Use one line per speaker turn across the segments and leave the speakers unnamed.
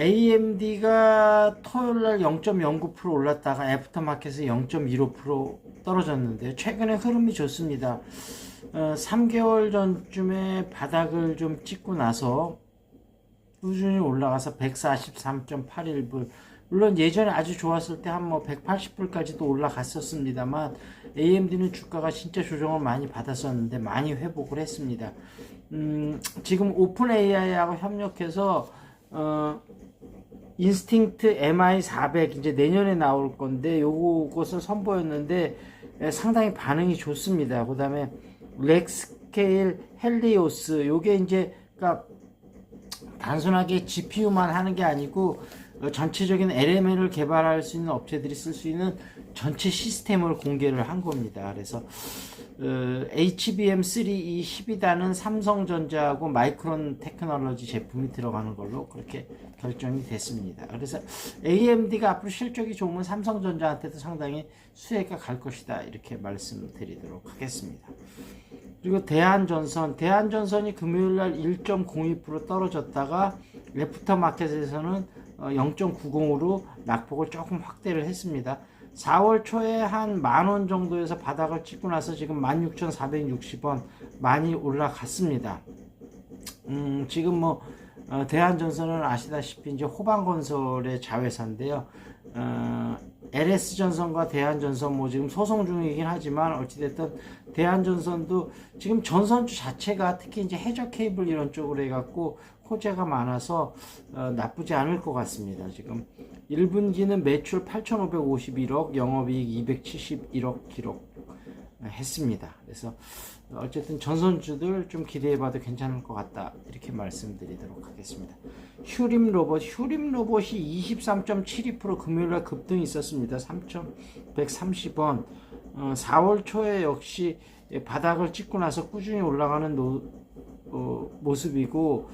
AMD가 토요일 날 0.09% 올랐다가 애프터마켓에 0.15% 떨어졌는데 최근에 흐름이 좋습니다. 어, 3개월 전쯤에 바닥을 좀 찍고 나서 꾸준히 올라가서 143.81불 물론 예전에 아주 좋았을 때 한 뭐 180불까지도 올라갔었습니다만 AMD는 주가가 진짜 조정을 많이 받았었는데 많이 회복을 했습니다. 음, 지금 오픈 AI하고 협력해서 어, 인스팅트 MI400 이제 내년에 나올 건데 요것을 선보였는데 에, 상당히 반응이 좋습니다. 그 다음에 렉스케일 헬리오스 요게 이제 그러니까 단순하게 GPU만 하는 게 아니고 어, 전체적인 LML을 개발할 수 있는 업체들이 쓸 수 있는 전체 시스템을 공개를 한 겁니다. 그래서 어, HBM3 이 12단은 삼성전자하고 마이크론 테크놀로지 제품이 들어가는 걸로 그렇게 결정이 됐습니다. 그래서 AMD가 앞으로 실적이 좋으면 삼성전자한테도 상당히 수혜가 갈 것이다 이렇게 말씀드리도록 하겠습니다. 그리고 대한전선, 대한전선이 금요일 날 1.02% 떨어졌다가 레프터 마켓에서는 0.90으로 낙폭을 조금 확대를 했습니다. 4월 초에 한 만 원 정도에서 바닥을 찍고 나서 지금 16,460원 많이 올라갔습니다. 음, 지금 뭐 어, 대한전선은 아시다시피 이제 호방건설의 자회사인데요. 어, LS전선과 대한전선 뭐 지금 소송 중이긴 하지만 어찌됐든 대한전선도 지금 전선주 자체가 특히 이제 해저 케이블 이런 쪽으로 해갖고 호재가 많아서 어, 나쁘지 않을 것 같습니다. 지금 1분기는 매출 8,551억, 영업이익 271억 기록 했습니다. 그래서 어쨌든 전선주들 좀 기대해봐도 괜찮을 것 같다 이렇게 말씀드리도록 하겠습니다. 휴림 로봇, 휴림 로봇이 23.72% 금요일날 급등이 있었습니다. 3,130원. 어, 4월 초에 역시 바닥을 찍고 나서 꾸준히 올라가는 노, 어, 모습이고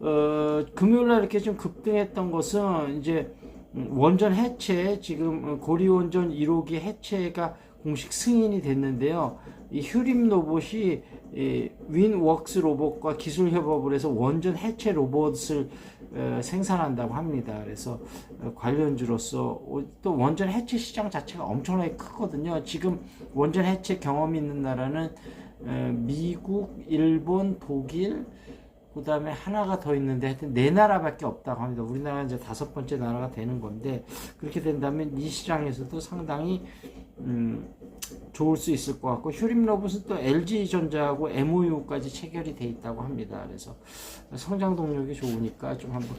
어, 금요일날 이렇게 좀 급등했던 것은 이제 원전 해체 지금 고리 원전 1호기 해체가 공식 승인이 됐는데요. 이 휴림 로봇이 이 윈웍스 로봇과 기술 협업을 해서 원전 해체 로봇을 어, 생산한다고 합니다. 그래서 어, 관련주로서 어, 또 원전 해체 시장 자체가 엄청나게 크거든요. 지금 원전 해체 경험이 있는 나라는 어, 미국, 일본, 독일, 그 다음에 하나가 더 있는데 하여튼 네 나라밖에 없다고 합니다. 우리나라는 이제 다섯 번째 나라가 되는 건데 그렇게 된다면 이 시장에서도 상당히 음, 좋을 수 있을 것 같고 휴림 로봇은 또 LG전자하고 MOU까지 체결이 돼 있다고 합니다. 그래서 성장 동력이 좋으니까 좀 한번